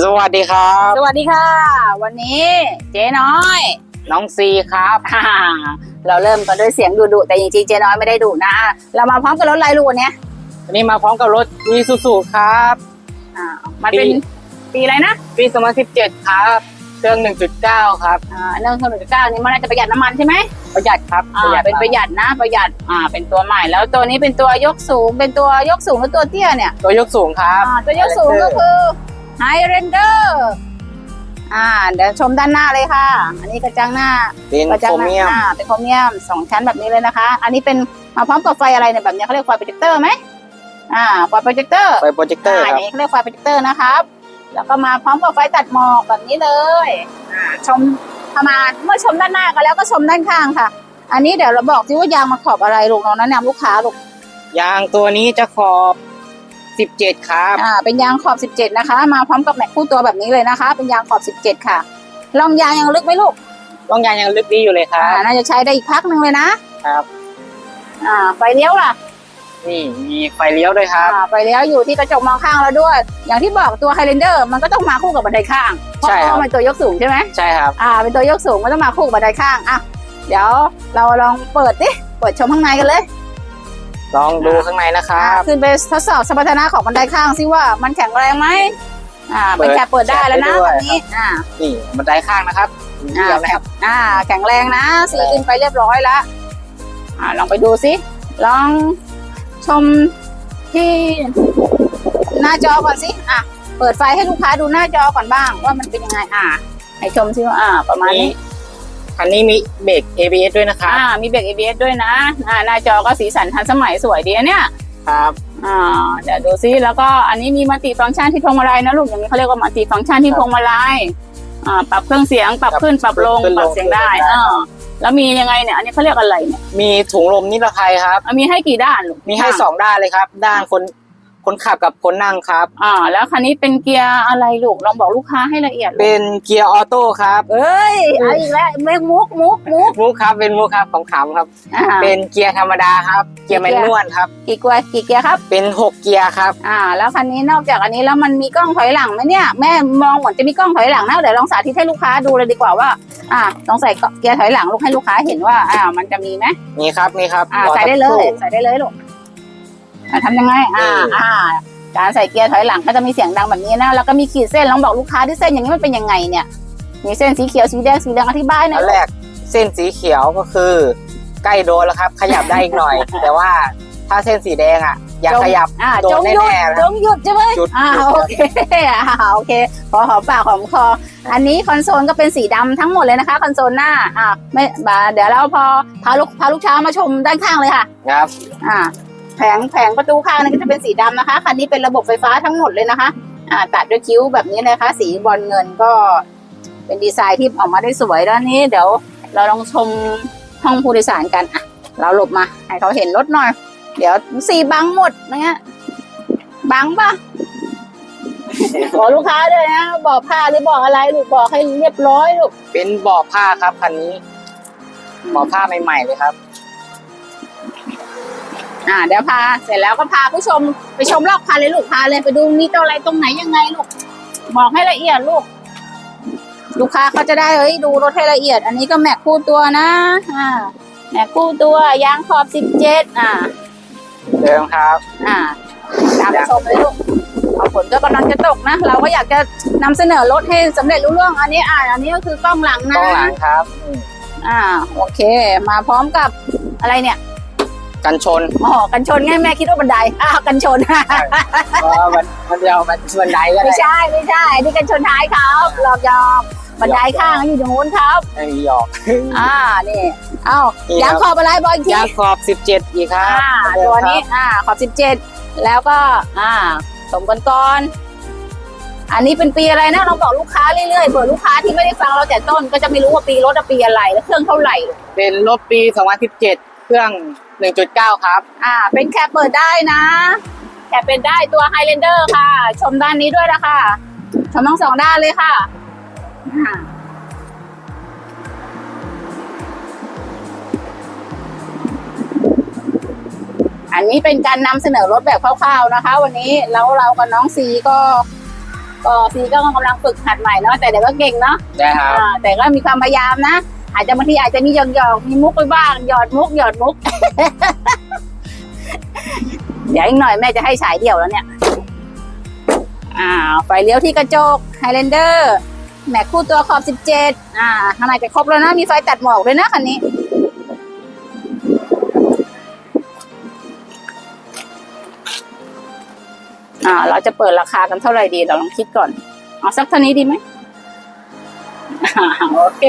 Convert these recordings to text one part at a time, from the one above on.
สวัสดีครับ สวัสดีค่ะ วันนี้เจ๊น้อย น้องซีครับฮ่าเราเริ่มกันด้วยเสียงดุๆแต่จริงๆเจ๊น้อยไม่ได้ดุนะ เรามาพร้อมกับรถอะไรลูกวันเนี้ยวันนี้มาพร้อมกับรถวีซูซูครับ อ่ามันเป็นปี ปีอะไรนะปี2017 ครับ เครื่อง 1.9 ครับ อ่าเรื่องเครื่องหนึ่งเก้านี่มันน่าจะประหยัดน้ำมันใช่ไหมประหยัดครับอ่าเป็นประหยัดนะประหยัดอ่าเป็นตัวใหม่ แล้วตัวนี้เป็นตัวยกสูงเป็นตัวยกสูงหรือตัวเตี้ยเนี่ย ตัวยกสูงครับ อ่าตัวยกสูงก็คือ High Render อ่าเดี๋ยวชมด้านหน้าเลยค่ะ อันนี้กระจังหน้าเป็นกระจัโครงหน้าเมียมอ่าเป็นโครเมียมสองชั้นแบบนี้เลยนะคะ อันนี้เป็นมาพร้อมกับไฟอะไรเนี่ยแบบนี้เขาเรียกไฟโปรเจคเตอร์ไหมอ่าไฟโปรเจคเตอร์ไฟโปรเจคเตอร์อ่าครับอันนี้เขาเรียกไฟโปรเจคเตอร์นะครับ แล้วก็มาพร้อมกับไฟตัดหมอกแบบนี้เลยอ่าชมประมาณเมื่อชมด้านหน้ากันแล้วก็ชมด้านข้างค่ะ อันนี้เดี๋ยวเราบอกซิว่ายางมาขอบอะไรลูกเราแนะนำลูกค้าลูกยางตัวนี้จะขอบ 17ครับอ่าเป็นยางขอบ 17 นะคะ มาพร้อมกับแม็กคู่ตัวแบบนี้เลยนะคะ เป็นยางขอบ 17 ค่ะลองยางยังลึกไหมลูกร่องยางยังลึกดีอยู่เลยครัอ่าบน่าจะใช้ได้อีกพักหนึ่งเลยนะครับ อ่าไฟเลี้ยวล่ะนี่มีไฟเลี้ยวด้วยครับ อ่าไฟเลี้ยวอยู่ที่กระจกมองข้างแล้วด้วย อย่างที่บอกตัวไฮเลนเดอร์มันก็ต้องมาคู่กับบันไดข้างเพราะใช่ครับ ว่ามันตัวยกสูงใช่ไหมใช่ครับอ่า เป็นตัวยกสูงมันต้องมาคู่กับบันไดข้างอะเดี๋ยวเราลองเปิดดิเปิดชมข้างในกันเลย ลองดูข้างในนะครัอ่าบขึ้นไปทดสอบสมรรถนะของบันไดข้างซิว่ามันแข็งแรงไหมอ่าเป็นแค่เปิดได้แล้วนะเปิแบดบได้ด้วยนี้อ่านี่บันไดข้างนะครับอ่าเดียวนะครับอ่า แข็งแรงนะสีขึ้นไปเรียบร้อยแล้วอ่าลองไปดูซิลองชมที่หน้าจอก่อนสิอะเปิดไฟให้ลูกค้าดูหน้าจอก่อนบ้างว่ามันเป็นยังไงอ่าให้ชมซิว่าอ่า ประมาณนี่นี้ คันนี้มีเบรก ABS ด้วยนะครับอ่ามีเบรก ABS ด้วยนะอ่าหน้าจอก็สีสันทันสมัยสวยดีนะเนี่ยครับอ่าเดี๋ยวดูซิแล้วก็อันนี้มีมัลติฟังก์ชันที่พวงมาลัยนะลูกอย่างนี้เขาเรียกว่ามัลติฟังก์ชันที่พวงมาลัยอ่าปรับเครื่องเสียงปรับขึ้นปรับลงขึ้นปลรับงเสียงได้ขึ้นลงได้อ่าแล้วมียังไงเนี่ย อันนี้เขาเรียกอะไรเนี่ยมีถุงลมนิรภัยครับอะมีให้กี่ด้านลูกมีให้สองด้านเลยครับ ด้านคน คนขับกับคนนั่งครับ อ่า แล้วคันนี้เป็นเกียร์อะไรลูกลองบอกลูกค้าให้ละเอียดลูกเป็นเกียร์ออโต้ครับ เอ้ยเอาอีกแล้วเมกมุกมุกมุกมุกครับเป็นมุกครับของขำๆครับ อ่า เป็นเกียร์ธรรมดาครับ เกียร์แมนนวลครับ กี่เกียร์กี่เกียร์ครับ เป็นหกเกียร์ครับ อ่า แล้วคันนี้นอกจากอันนี้แล้วมันมีกล้องถอยหลังไหมเนี่ยแม่มองเหมือนจะมีกล้องถอยหลังนะเดี๋ยวลองสาธิตให้ลูกค้าดูเลยดีกว่าว่า อ่าลองใส่เกียร์ถอยหลังลูกให้ลูกค้าเห็นว่า อ่า มันจะมีไหมนี่ครับนี่ครับอ่ารอใส่ได้สักเลคยรู่ใส่ได้เลยลูก อ่าทำยังไงอ่านี่อ่าการใส่เกียร์ถอยหลังก็จะมีเสียงดังแบบนี้นะแล้วก็มีขีดเส้นลองบอกลูกค้าที่เส้นอย่างนี้มันเป็นยังไงเนี่ย มีเส้นสีเขียวสีแดงสีเหลืองอธิบายหน่ออัยนแรกเส้นสีเขียวก็คือ ใกล้โดนแล้วครับ ขยับได้อีกหน่อย แต่ว่าถ้าเส้นสีแดงอะ อย่าขยับอ่าโดจนงหยุดแน่ๆนะ จงหยุดใช่ไหมหยุดอ่าหยุด โอเคอ่าโอเคพอหอมปากหอมคอ อันนี้คอนโซลก็เป็นสีดำทั้งหมดเลยนะคะคอนโซลหน้าอ่าไม่บาเดี๋ยวเราพอพาลูกพาลูกช้ามาชมด้านข้างเลยค่ะ ครับ อ่า แผงแผงประตูข้างนี่ก็จะเป็นสีดำนะคะ คันนี้เป็นระบบไฟฟ้าทั้งหมดเลยนะคะ อ่าตัดด้วยคิ้วแบบนี้เลยนะคะ สีบอลเงินก็เป็นดีไซน์ที่ออกมาได้สวยแล้วนี้เดี๋ยวเราลองชมห้องผู้โดยสารกันอะเราหลบมา ให้เขาเห็นรถหน่อย เดี๋ยวสีบังหมดนะเงี้ยบังปะบอกลูกค้าด้วยนะบอกผ้าหรือบอกอะไรลูกบอกให้เรียบร้อยลูกเป็นบ่อผ้าครับคันนี้บ่อผ้าใหม่ๆเลยครับ อ่าเดี๋ยวพาเสร็จแล้วก็พาผู้ชมไปชมรอบคันเลยลูกพาเลยไปดูมีตัวอะไรตรงไหนยังไงลูกบอกให้ละเอียดลูก ลูกค้าเขาจะได้เอ้ยดูรถให้ละเอียด อันนี้ก็แม็กคู่ตัวนะอ่าแม็กคู่ตัวยางขอบสิบเจ็ดอ่าเดิมครับอ่าตามไปชมเลยลูกเอาฝนก็กำลังจะตกนะ เราก็อยากจะนำเสนอรถให้สำเร็จรู้เรื่องอันนี้อ่าอันนี้ก็คือกล้องหลังกนะล้องหลังครับอืมอ่าโอเค มาพร้อมกับอะไรเนี่ย กันชนอ๋อกันชนไงแม่คิดว่าบันไดอ้าวกันชนเพราะว่ามันมันเดียวมันบันไดก็ไม่ได้ใช่ไม่ใช่นี่กันชนท้ายครับหลอกหยอกบันไดข้างอยู่ตรงนู้นครับไม่มีหยอกอ่านี่เอ้านี่ยางครับขอบอะไรบอกอีกทียางขอบ17อีกครับอ่าเหมือตัวเดิมนี้ครับอ่าขอบสิบเจ็ดแล้วก็อ่าสมกันก่อนอันนี้เป็นปีอะไรนะเราบอกลูกค้าเรื่อยๆเผื่อลูกค้าที่ไม่ได้ฟังเราแต่ต้นก็จะไม่รู้ว่าปีรถอะปีอะไรแล้วเครื่องเท่าไหร่ เป็นรถปี 2017 เครื่อง 1.9 ครับ อ่า เป็นแคปเปิดได้นะ แคปเป็นได้ตัวไฮเลนเดอร์ค่ะ ชมด้านนี้ด้วยนะคะชมทั้งสองด้านเลยค่ะอ่าอันนี้เป็นการนำเสนอรถแบบคร่าวๆนะคะ วันนี้แล้วเรากับน้องซีก็ก็ซีก็กำลังฝึกหัดใหม่เนาะแต่เดี๋ยวก็เก่งเนาะนะครับอ่าแต่ก็มีความพยายามนะ อาจจะบางทีอาจจะมีหยอกหยอกๆมีมุกไปบ้างหยอดมุกหยอดมุก เดี๋ยวอีกหน่อยแม่จะให้ฉายเดี่ยวแล้วเนี่ยอ่าไฟเลี้ยวที่กระจกไฮแลนเดอร์แม็กคู่ตัวขอบ 17 อ่าข้างในจะครบแล้วนะ มีไฟตัดหมอกด้วยนะคันนี้ อ่า เราจะเปิดราคากันเท่าไหร่ดี เราลองคิดก่อน เอาสักเท่านี้ดีไหมโอเค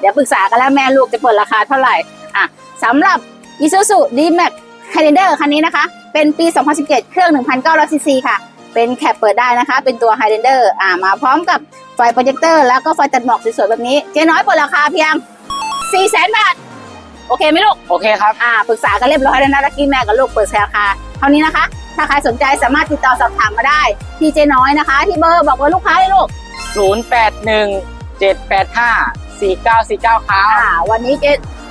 เดี๋ยวปรึกษากันแล้วแม่ลูกจะเปิดราคาเท่าไหร่อะสำหรับ Isuzu D-Max Highlander คันนี้นะคะ เป็นปี 2017 เครื่อง 1,900 ซีซีค่ะ เป็นแคปเปิดได้นะคะ เป็นตัว Highlander อ่ามาพร้อมกับไฟโปรเจคเตอร์แล้วก็ไฟตัดหมอกสวยๆแบบนี้ เจ๊น้อยเปิดราคาเพียง 400,000 บาท โอเคไหมลูก โอเคครับ อ่าปรึกษากันเรียบร้อยแล้วนะลักกี้แม่กับลูกเปิดราคาเท่านี้นะคะ ถ้าใครสนใจสามารถติดต่อสอบถามมาได้ที่เจ๊น้อยนะคะ ที่เบอร์บอกว่าลูกค้าเลยลูก081 785 4949ครับอ่าวันนี้เจ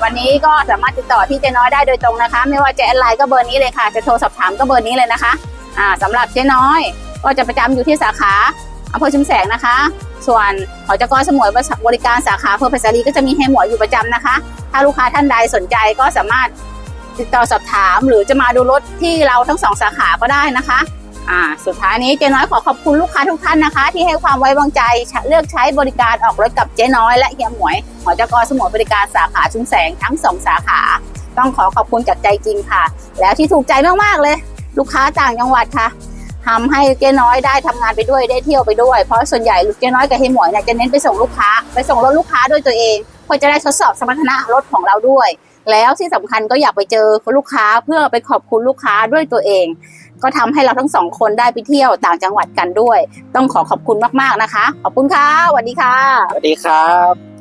วันนี้ก็สามารถติดต่อที่เจ๊น้อยได้โดยตรงนะคะ ไม่ว่าจะแอดไลน์ก็เบอร์นี้เลยค่ะ จะโทรสอบถามก็เบอร์นี้เลยนะคะอ่าสำหรับเจ๊น้อย ก็จะประจำอยู่ที่สาขาอำเภอชุมแสงนะคะ ส่วนหอจกรสมุยบริการสาขาอำเภอเพชรบุรีก็จะมีให้หมวยอยู่ประจำนะคะ ถ้าลูกค้าท่านใดสนใจก็สามารถติดต่อสอบถาม หรือจะมาดูรถที่เราทั้งสองสาขาก็ได้นะคะ อ่าสุดท้ายนี้เจ๊น้อยขอขอบคุณลูกค้าทุกท่านนะคะ ที่ให้ความไว้วางใจเลือกใช้บริการออกรถกับเจ๊น้อยและเฮียหมวยหอจกรสมุนบริการสาขาชุมแสงทั้งสองสาขา ต้องขอขอบคุณจากใจจริงค่ะ แล้วที่ถูกใจมากๆเลย ลูกค้าต่างจังหวัดค่ะทำให้เจ๊น้อยได้ทำงานไปด้วยได้เที่ยวไปด้วยเพราะส่วนใหญ่ลูกเจ๊น้อยกับเฮียหมวยเนี่ยจะเน้นไปส่งลูกค้า ไปส่งรถลูกค้าด้วยตัวเองเพื่อจะได้ทดสอบสมรรถนะรถของเราด้วย แล้วที่สำคัญก็อยากไปเจอลูกค้าเพื่อไปขอบคุณลูกค้าด้วยตัวเอง ก็ทำให้เราทั้งสองคนได้ไปเที่ยวต่างจังหวัดกันด้วย ต้องขอขอบคุณมากๆนะคะ ขอบคุณค่ะสวัสดีค่ะ สวัสดีครับ